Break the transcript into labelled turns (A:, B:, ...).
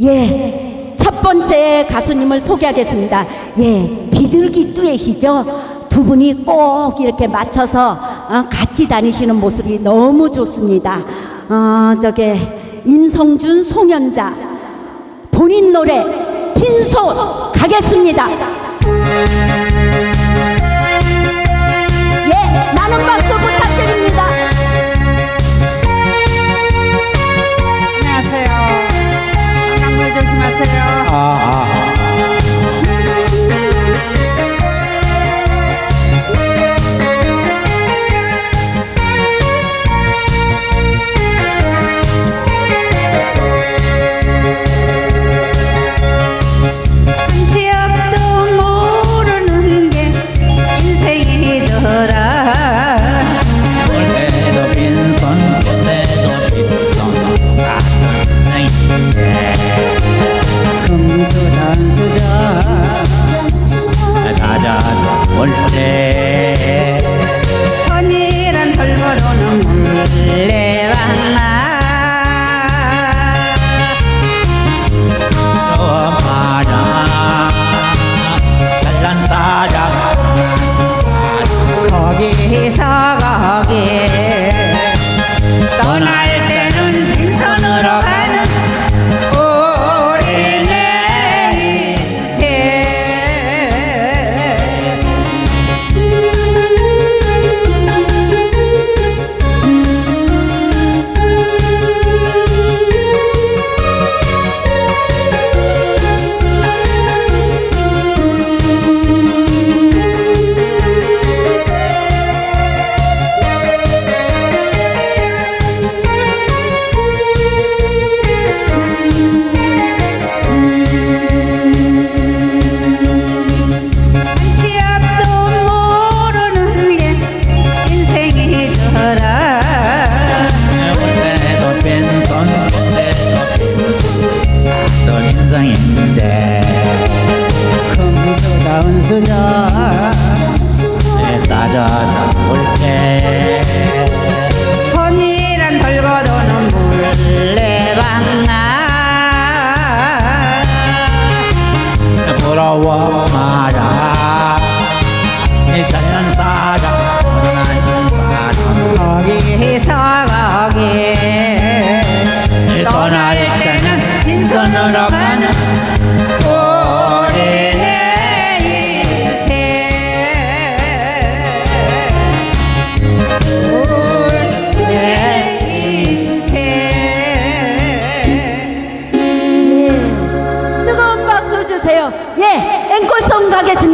A: 예, 첫 번째 가수님을 소개하겠습니다. 예, 비둘기 듀엣이죠. 두 분이 꼭 이렇게 맞춰서 어, 같이 다니시는 모습이 너무 좋습니다. 어, 저게 임성준 송현자 본인 노래 빈손 가겠습니다. 예, 많은 박
B: 금수단수다.
C: 낮아서 올때
B: 헌이란
C: 마라 찬란 사랑
B: 거기서 거기 금수다운 수다
C: 낮아서 올때.
B: 혼이란 덜거도는 물레방아
C: 부러워 마라 이 사랑 원하는 사랑
B: 거기서 거기 떠날 때는 빈손으로
A: 예, 앵콜송 가겠습니다.